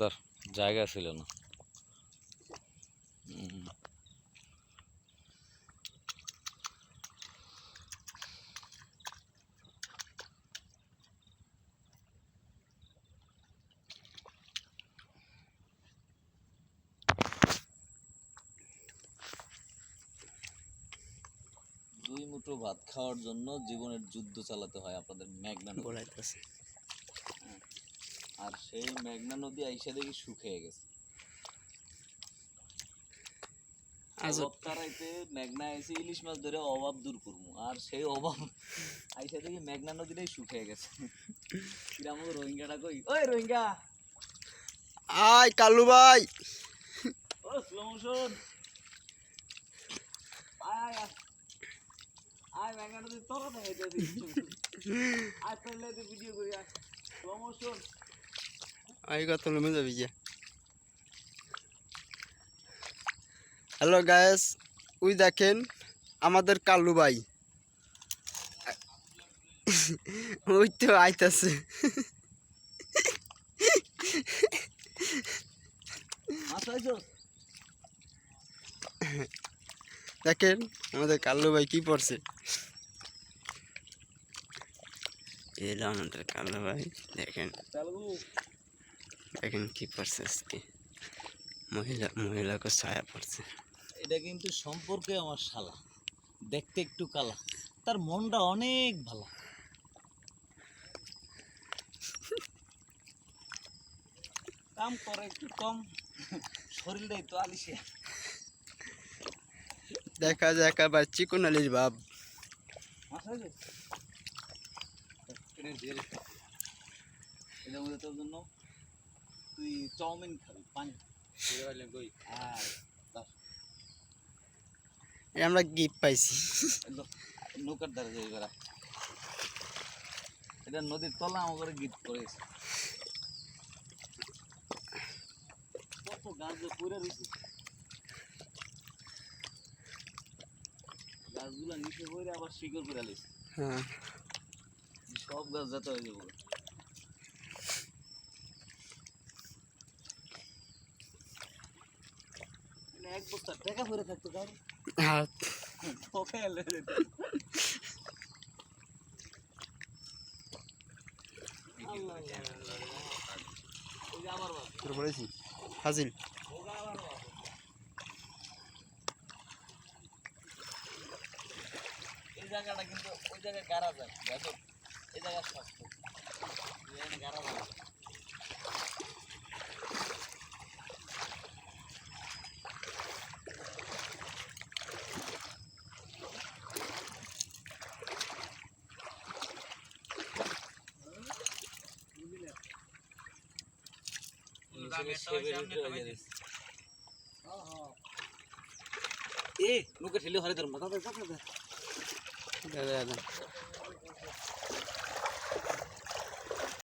ধর জায়গা ছিল না। দুই মুঠো ভাত খাওয়ার জন্য জীবনের যুদ্ধ চালাতে হয় আপনাদের। গোলাইতেছে আর সেই মেঘনা নদী আইসা দেখি শুকিয়ে গেছে। তারাইতে মেঘনা এসে ইলিশ মাছ ধরে অভাব দূর করব আর সেই অভাব আইসা দেখি মেঘনা নদীটাই শুকিয়ে গেছে। কিরা আমাকে রোহিঙ্গাটা কই? ওই রোহিঙ্গা! আয় কালু ভাই। ও স্লো মোশন আয় আয় আয়। মেঘনা নদী তোর দেখাইতে আয় তোর ভিডিও করি আয়। মোশন আই কত লমে যাবি গিয়া হ্যালো গায়েস ওই দেখেন আমাদের কালু ভাই ওই তো আইতাছে দেখেন আমাদের কাল্লু ভাই কি পড়ছে এলো আমাদের কাল্লু ভাই দেখেন দেখেন কি পড়ছে আজকে মহিলা মহিলাকে ছায়া পড়ছে এটা কিন্তু সম্পর্কে আমার শালা দেখতে একটু কালা তার মনটা অনেক ভালো কাম করে একটু কম শরীরটাই তো আলিসে দেখা যায় একেবারে চিকন আলির বাপ এটার মধ্যে তোর জন্য তুই চাউমিন খাবি পানি। আমরা গিফট পাইছি। নৌকার দ্বারা যাই বেড়া। এটা নদীর তলা আমাকে গিফট করেছে। কত গাছ যে পড়ে রয়েছে। গাছগুলা নিচে পড়ে আবার শিকড় করে আলিস হ্যাঁ। সব গাছ যাতে হয়ে যাব মানে এক বস্তা টাকা পরে থাকতো কারণ আর তোকে এলে যেত। আল্লাহ আল্লাহ আল্লাহ। ওই যে আমার বাপ, তোর বলেছি হাজিল। বাপ। এই জায়গাটা কিন্তু ওই জায়গায় গাড়া যায় এই জায়গায় গাড়া যায় না। নিচে সেবের ভিতরে হয়ে গেছে। এ নৌকা ঠেলে হরে দাদা দাদা দাদা দাদা।